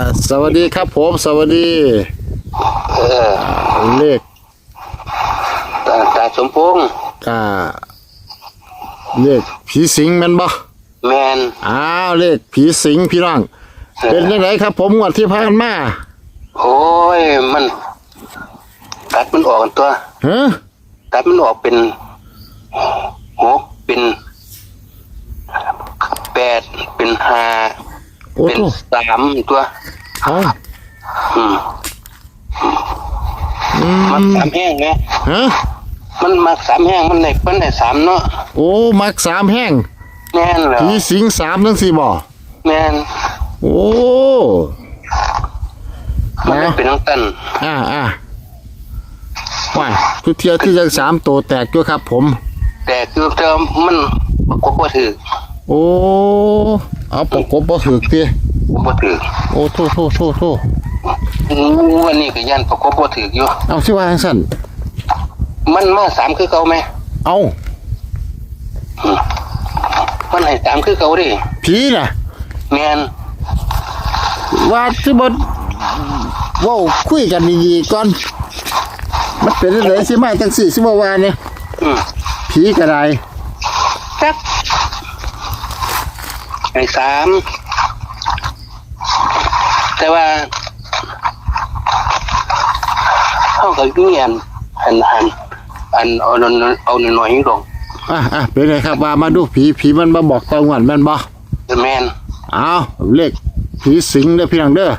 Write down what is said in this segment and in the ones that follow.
อ่าสวัสดีครับผมสวัสดีเออเลขตาตาสมพงษ์อ่าเลขผีสิงแมันบ่แมนอ้าวเลขผีสิงพี่น้องเป็นยังไงครับ ผมงวดที่ผ่านมาโอ้ยมัน ตัดมันออกกันตัว ฮะตัดมันออกเป็นหกเป็นแปดเป็นห้าโอ้เป็นโหสามตัวเอาอืมอืมันมสามแห้งนะฮะมันมาสามแห้งมันเล็กมันได้สามเนาะโอ้มักสามแห้งแม่นเหรอผีสิงสามทั้งสี่บ่แม่นโอ้มันได้เป็นน้องตันอ่าอ่าว้ายทุกเทียที่ยังสามตัวแตกด้วยครับผม แต่คือเธอมันประกบว่าถือ โอ้ เอาประกบบ่ถึกติว่าถือโอ้โทษโทษโทษโทษวันนี้ก็ยันประกบว่าถืออยู่ เอาสิว่าจังซั่นมันมาสามคือเก่าไหมเอามันให้สามคือเก่าดิผีน่ะแมนว่าสิบ่เว้าคุยกันดีๆก่อน มันเป็นจังไดสิมาจังสี่สิบ่ว่าเนี่ยอืมผีก็ได้จัก ให้สามแต่ว่าเขาก็เงียนหันหันอันเอานเอาหน่อยๆลงอะอะเป็นไงครับว่ามาดูผีผีมันมาบอกตองวันแม่นบ่แมนเอาเลขผีสิงเด้อพี่น้องเด้อ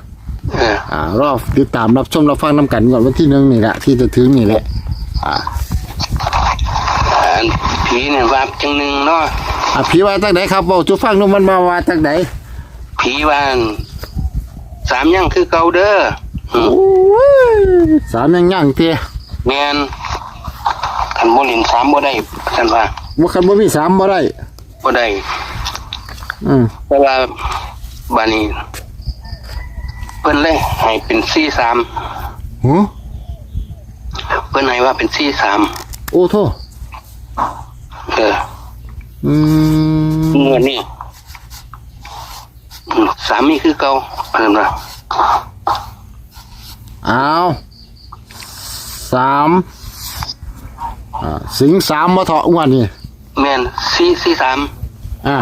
เอออ่ารอบติดตามรับชมรับฟังน้ำกันก่อนวันที่หนึ่งนี่แหละที่จะถึงนี่แหละอ่าอันผีเนี่ยว่าจังหนึ่งเนาะ อะผีว่าตั้งไหนครับบอกจุฟังนู่นมันมาว่าตั้งไหนผีว่าอันสามยังคือเก่าเด้ออืมโอ้ยสามยังย่างเตี้ยแมนขันโมลินสามบ่ได้ท่านว่าว่าคันบ่มีสามบ่ได้บ่ได้อืมเพราะว่าบานี้เพิ่นเลยให้เป็นสี่สามหูเพิ่นให้ว่าเป็นสี่สามโอ้โทเออ อืมเงินนี่อืมสามีคือเก่าเพิ่นว่าเอาสามอ่าสิงสามมาเถาะอ้วนนี่แม่นสี่สี่สามอ่า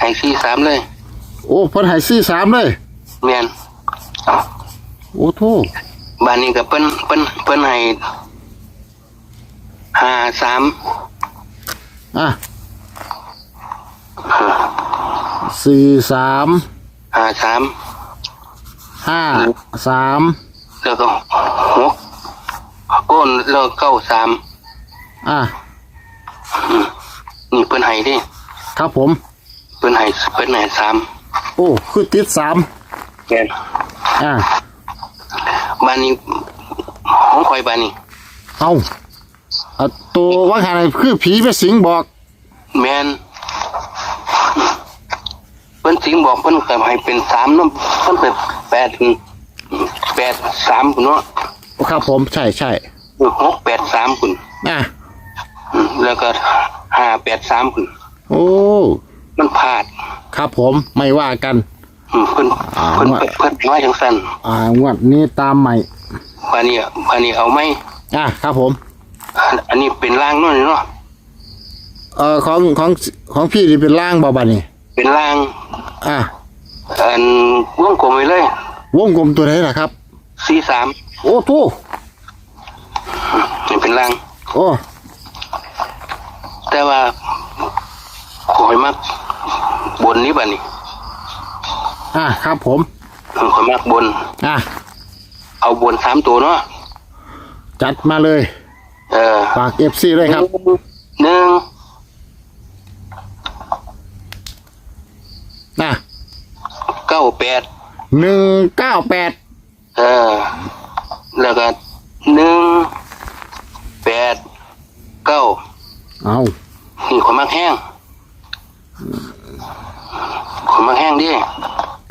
ให้สี่สามเลย โอ้เพิ่นให้สี่สามเลย แม่นโอ้โทบานนี้ก็เพิ่นเพิ่นเพิ่นให้ห้าสามอะ สี่สามห้าสามห้าสามแล้วก็หกก้นแล้วเก้าสามอะนี่เพิ่นให้ดิครับผมเพิ่นให้เพิ่นให้สามโอ้คือติดสามแม่นอ่าบ้านนี้ของคอยบ้านนี้เอาเอาตัวว่าไงคือผีไปสิงบอก แมนเพิ่นสิงบอกเพิ่นก็ให้เป็นสามเนาะเพิ่นเป็นแปดถึงแปดสามพุ่นเนาะครับผมใช่ใช่หกแปดสามพุ่นอะอืมแล้วก็ห้าแปดสามพุ่นโอ้มันพลาด ครับผมไม่ว่ากันอืมเพิ่นอ่าเพิ่นเพิ่นเพิ่นน้อยจังซั่นอ่างวดนี้ตามใหม่บ้านนี้บ้านนี้เอาไหมอะครับผม อันอันนี้เป็นล่างเนาะนี่เนาะเอ่อของของของพี่นี่เป็นล่างบ่บัดนี่ เป็นล่างอะอันวงกลมไว้เลยวงกลมตัวไหนล่ะครับ สี่สามโอ้โทนี่เป็นล่าง โอ้แต่ว่าขอยมักบนนี้บ้านี้อะครับผมขอยมักบน อะเอาบนสามตัวเนาะจัดมาเลย เออฝากเอฟซีเลยครับหนึ่ง อะ เก้า แปดหนึ่งเก้าแปดเออแล้วก็หนึ่งแปดเก้าเอานี่ขอยมักแห้งขอยมักแห้งดิ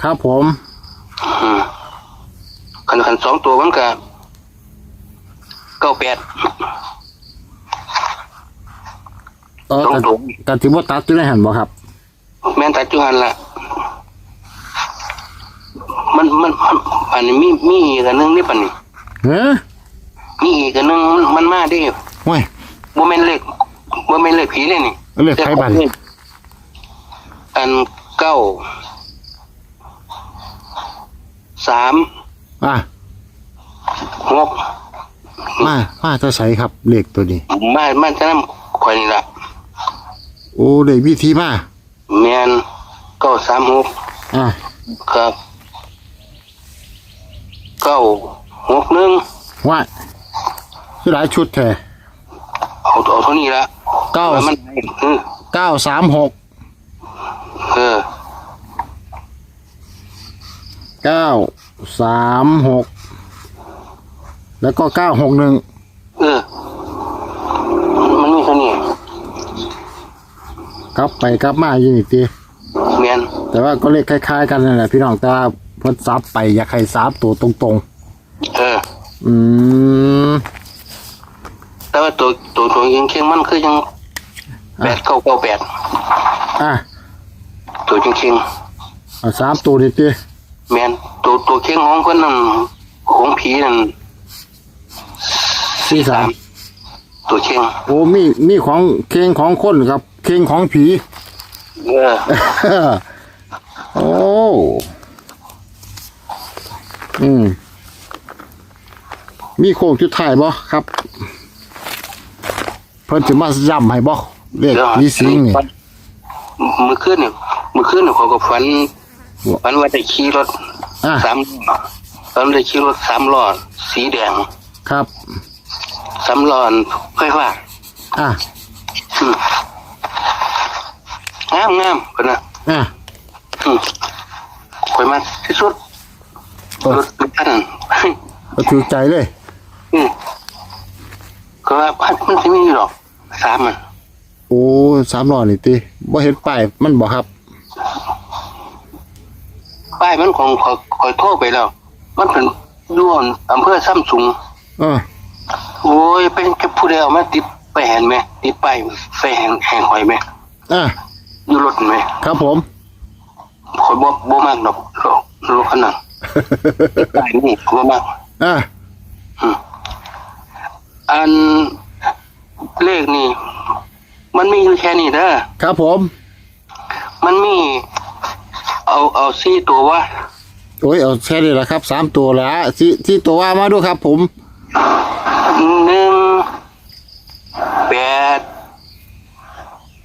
ครับผมอืมขันขันสองตัวมันก็เก้าแปดเออตรงกันตรงกันที่ว่าตัดอยู่ในหันบ่ครับ แม่นตัดจุหันละ มันมันมันอันนี้มีมีอีกอันนึงนี่ปันนี่เฮ้ยมีอีกอันนึงมันมันมาได้ว้ยบ่แม่นเลขบ่แม่นเลขผีเลยนี่เลขไผบัดอันเก้าสามอะหกมามาจะใช้ครับเลขตัวนี้มามาจะนำข่อยนี่ล่ะโอ้เลขวิธีมาแม่นเก้าสามหกอะครับ เก้าหกหนึ่งว่าคือหลายชุดแท้เอาเอาเท่านี้ละเก้าแล้วมันเออเก้าสามหกเออเก้าสามหกแล้วก็เก้าหกหนึ่งเออ มันมีเท่านี้กลับไปกลับมาอยู่นี่ตีแม่นแต่ว่าก็เลขคล้าย ๆ กันนั่นแหละพี่น้องแต่ว่า เพิ่นซับไปอยากให้ซับตัวตรงเออ ๆ อืม แต่ว่าตัวตัวตัวยังเคียงมันคือยังแปดเก้าเก้าแปดอะตัวจริงเคียงเอาสามตัวดิตีแมนตัวตัวเคียงของเพิ่นนั่นของผีนั่นสี่สามตัวเคียงโอ้มีมีของเคงของคนครับเคงของผี เออ โอ้ อืม มีโค้งจุดถ่ายบ่ครับ เพิ่นจะมาย้ำให้บ่เรียกผีสิงนี่มือขึ้นเนี่ยมือขึ้นเนี่ยเขาก็ฝันฝันว่าได้ขี่รถอะสามล้อตอนได้ขี่รถสามล้อสีแดง ครับสามล้อไฟฟ้าอะอืมงามงามเพิ่นน่ะอะอืมข่อยมาที่สุด โอ้รถคันนั้นก็ถือใจเลย อืมก็ว่าพันมันจะมีอยู่หรอกสามมันโอ้สามร้อยนี่ติบ่เห็นป้ายมันบ่ครับป้ายมันของคอยคอยโทรไปแล้ว มันเป็นอย้วนอำเภอซ้ำสุงเออโอ้ยเป็นแค่ผู้เดียวมาติดไปแหนไหมติดไปายไฟแหงแหงหอยไหมอะอยู่รถไหมครับผมคอยบ่บ่มากดอกรถรถขนาด ป้ายนี่บ่มากอะอันเลขนี่ มันมีอยู่แค่นี้เด้อครับผม มันมี เอาเอาซี่ตัวว่าโอ้ยเอาแค่นี้ละครับสามตัวละที่ที่ตัวว่ามาดูครับ ผมหนึ่งแปด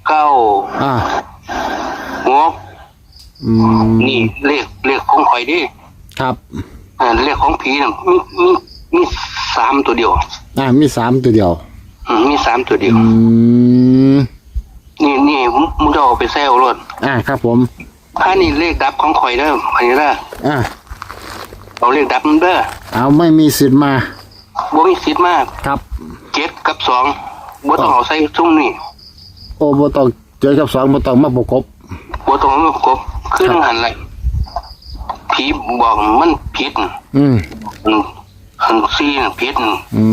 เก้าอะหกอืมนี่เลขเลขของข่อยดิ ครับเออเลขของผีน่ะมีมีมีสามตัวเดียว อะมีสามตัวเดียว อืมมีสามตัวเดียว อืมนี่นี่มึงมึงจะเอาไปแซวรถอะครับผมถ้านี่เลขดับของข่อยเด้อข่อยเด้ออะเอาเลขดับมันเด้อเอาไม่มีสิทธิ์มาบ่มีสิทธิ์มากครับเจ็ดกับสองบ่ต้องเอาใส่ซุ้มนี่โอ้บ่ต้องเจอกับสองบ่ต้องมาประกบบ่ต้องเอามากบขึ้นหันเลย ผีบอกมันผิดอืมอืมหันซีน่ะผิดอื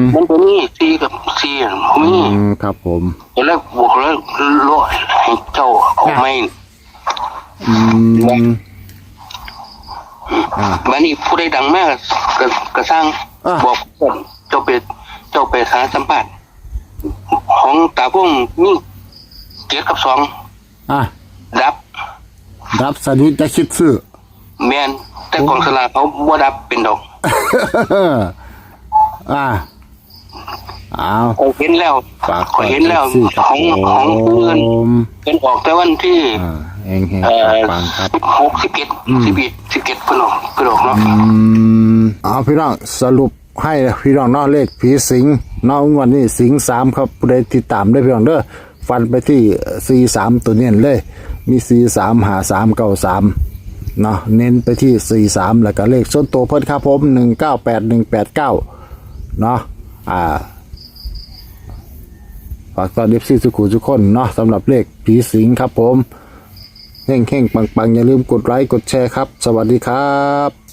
มมันเป็นนี่ซีกับซีน่ะบ่มีอืมครับผมแล้วบวกแล้วโลให้เจ้าเอาไม่อืมอ่าบัดนี้ผู้ใดดังมากก็ก็สร้างอะบอกผมเจ้าไปเจ้าไปหาสัมภาษณ์ของตาพวงนี่เกียรติกับสองอะดับรับสนิทจะคิดซื้อ แมนแต่กองสลากเขาบ่ดับเป็นดอก อ่าเอาเขาเห็นแล้วฝากเขาเห็นแล้วสิครับของของผู้อื่นผมเป็นออกแต่วันที่ อ่าเองเฮงเอ่อฟังครับสิบหกสิบเอ็ดสิบเอ็ดสิบเอ็ดเพิ่นออกเพิ่นออกเนาะอืมเอาพี่น้องสรุปให้พี่น้องเนอเลขผีสิงน้องวันนี้สิงสามครับผู้ใดติดตามได้พี่น้องเด้อฟันไปที่สี่สามตัวเน้นเลย มีสี่สามหาสามเก้าสาม เนาะเน้นไปที่ 4 3 แล้วก็เลขส้นตัวเพิ่นครับผม 198189 เนาะอ่าฝากตอนเอฟซีสุขุทุกคนเนาะสำหรับเลขผีสิงครับผมเข่งเข่งปังปังอย่าลืมกดไลค์กดแชร์ครับ สวัสดีครับ